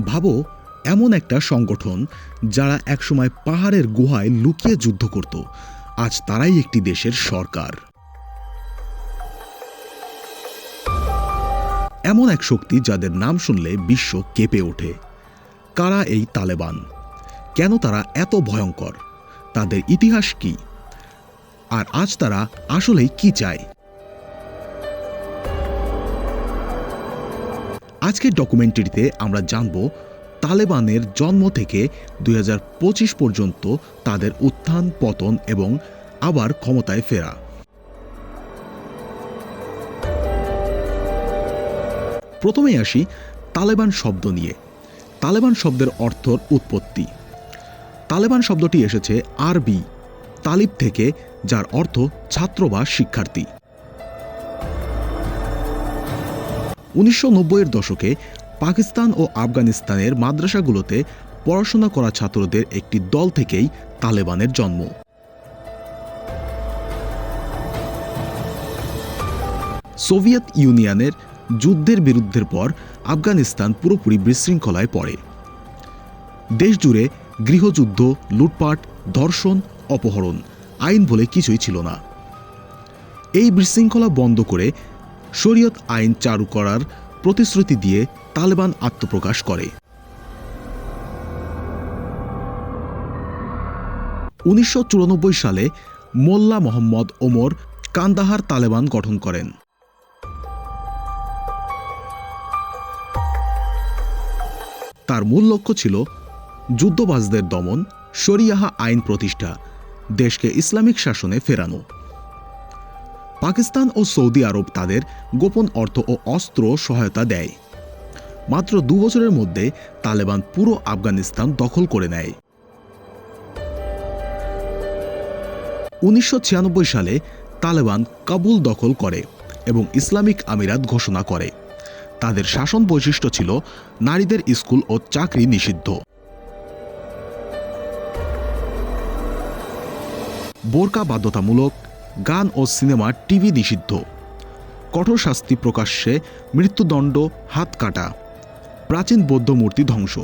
ভাবো, এমন একটা সংগঠন যারা একসময় পাহাড়ের গুহায় লুকিয়ে যুদ্ধ করত। আজ তারাই একটি দেশের সরকার। এমন এক শক্তি যাদের নাম শুনলে বিশ্ব কেঁপে ওঠে। কারা এই তালেবান? কেন তারা এত ভয়ঙ্কর? তাদের ইতিহাস কি? আর আজ তারা আসলেই কি চায়? আজকের ডকুমেন্টারিতে আমরা জানব তালেবানের জন্ম থেকে দুই হাজার পঁচিশ পর্যন্ত তাদের উত্থান, পতন এবং আবার ক্ষমতায় ফেরা। প্রথমেই আসি তালেবান শব্দ নিয়ে। তালেবান শব্দের অর্থর উৎপত্তি। তালেবান শব্দটি এসেছে আরবি, তালিব থেকে, যার অর্থ ছাত্র বা শিক্ষার্থী। উনিশশো নব্বইয়ের দশকে পাকিস্তান ও আফগানিস্তানের মাদ্রাসাগুলোতে পড়াশোনা করা ছাত্রদের একটি দল থেকেই তালেবানের জন্ম। সোভিয়েত ইউনিয়নের যুদ্ধের বিরুদ্ধের পর আফগানিস্তান পুরোপুরি বিশৃঙ্খলায় পড়ে। দেশ জুড়ে গৃহযুদ্ধ, লুটপাট, ধর্ষণ, অপহরণ আইন বলে কিছুই ছিল না। এই বিশৃঙ্খলা বন্ধ করে শরীয়ত আইন চালু করার প্রতিশ্রুতি দিয়ে তালেবান আত্মপ্রকাশ করে। উনিশশো চুরানব্বই সালে মোল্লা মোহাম্মদ ওমর কান্দাহার তালেবান গঠন করেন। তার মূল লক্ষ্য ছিল যুদ্ধবাজদের দমন, শরিয়াহা আইন প্রতিষ্ঠা, দেশকে ইসলামিক শাসনে ফেরানো। পাকিস্তান ও সৌদি আরব তাদের গোপন অর্থ ও অস্ত্র সহায়তা দেয়। মাত্র দু বছরের মধ্যে তালেবান পুরো আফগানিস্তান দখল করে নেয়। উনিশশো ছিয়ানব্বই সালে তালেবান কাবুল দখল করে এবং ইসলামিক আমিরাত ঘোষণা করে। তাদের শাসন বৈশিষ্ট্য ছিল নারীদের স্কুল ও চাকরি নিষিদ্ধ। বোরকা বাধ্যতামূলক গান ও সিনেমা টিভি নিষিদ্ধ। কঠোর শাস্তি প্রকাশ্যে মৃত্যুদণ্ড, হাত কাটা। প্রাচীন বৌদ্ধ মূর্তি ধ্বংস।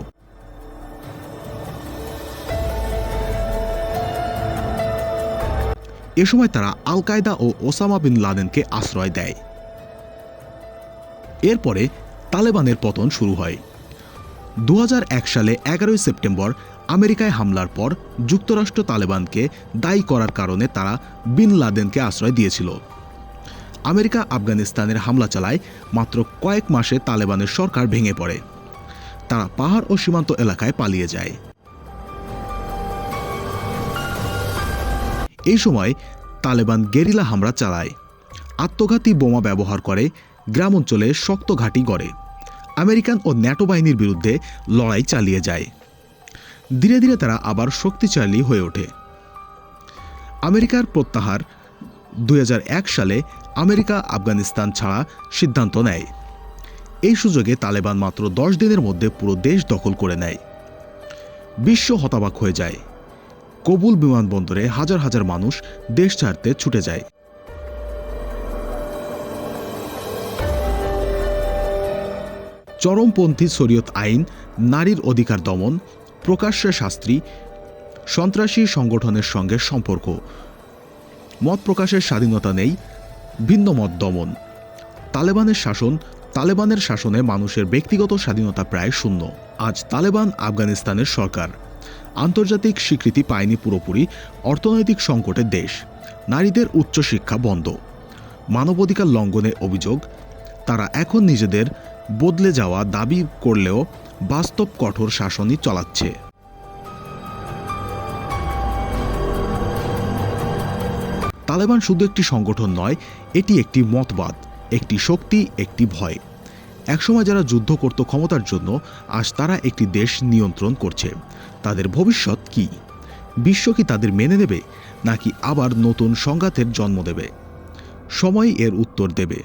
এ সময় তারা আল কায়দা ও ওসামা বিন লাদেনকে আশ্রয় দেয়। এরপরে তালেবানের পতন শুরু হয়। দু হাজার এক সালে এগারোই সেপ্টেম্বর আমেরিকায় হামলার পর যুক্তরাষ্ট্র তালেবানকে দায়ী করার কারণে তারা বিন লাদেনকে আশ্রয় দিয়েছিল। আমেরিকা আফগানিস্তানের হামলা চালায় মাত্র কয়েক মাসে তালেবানের সরকার ভেঙে পড়ে। তারা পাহাড় ও সীমান্ত এলাকায় পালিয়ে যায়। এই সময় তালেবান গেরিলা হামলা চালায়। আত্মঘাতী বোমা ব্যবহার করে গ্রাম অঞ্চলে শক্ত ঘাঁটি গড়ে। আমেরিকান ও ন্যাটো বাহিনীর বিরুদ্ধে লড়াই চালিয়ে যায়। ধীরে ধীরে তারা আবার শক্তিশালী হয়ে ওঠে। আমেরিকার প্রত্যাহার দুই হাজার এক সালে আমেরিকা আফগানিস্তান ছাড়া সিদ্ধান্ত নেয়। এই সুযোগে তালেবান মাত্র দশ দিনের মধ্যে পুরো দেশ দখল করে নেয়। বিশ্ব হতাবাক হয়ে যায়। কবুল বিমানবন্দরে হাজার হাজার মানুষ দেশ ছাড়তে ছুটে যায়। চরমপন্থী শরীয়ত আইন, নারীর অধিকার দমন প্রকাশ্যে শাস্ত্রী সন্ত্রাসী সংগঠনের সঙ্গে সম্পর্ক। মত প্রকাশের স্বাধীনতা নেই, ভিন্ন মত দমন। তালেবানের শাসন, তালেবানের শাসনে মানুষের ব্যক্তিগত স্বাধীনতা প্রায় শূন্য। আজ তালেবান আফগানিস্তানের সরকার। আন্তর্জাতিক স্বীকৃতি পায়নি পুরোপুরি, অর্থনৈতিক সংকটের দেশ। নারীদের উচ্চশিক্ষা বন্ধ। মানবাধিকার লঙ্ঘনের অভিযোগ। তারা এখন নিজেদের বদলে যাওয়া দাবি করলেও বাস্তব কঠোর শাসনই চালাচ্ছে। তালেবান শুধু একটি সংগঠন নয়, এটি একটি মতবাদ, একটি শক্তি, একটি ভয়। একসময় যারা যুদ্ধ করত ক্ষমতার জন্য, আজ তারা একটি দেশ নিয়ন্ত্রণ করছে। তাদের ভবিষ্যৎ কি? বিশ্ব কি তাদের মেনে নেবে, নাকি আবার নতুন সংঘাতের জন্ম দেবে? সময় এর উত্তর দেবে।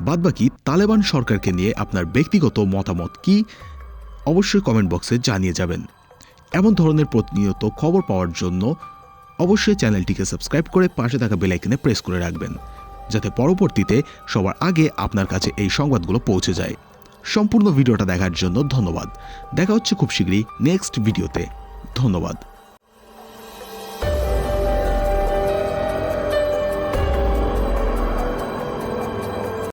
বাদবাকি তালেবান সরকারকে নিয়ে আপনার ব্যক্তিগত মতামত কি? অবশ্যই কমেন্ট বক্সে জানিয়ে যাবেন। এমন ধরনের প্রতিনিয়ত খবর পাওয়ার জন্য অবশ্যই চ্যানেলটিকে সাবস্ক্রাইব করে পাশে থাকা বেলাইকনে প্রেস করে রাখবেন, যাতে পরবর্তীতে সবার আগে আপনার কাছে এই সংবাদগুলো পৌঁছে যায়। সম্পূর্ণ ভিডিওটা দেখার জন্য ধন্যবাদ। দেখা হচ্ছে খুব শীঘ্রই নেক্সট ভিডিওতে। ধন্যবাদ।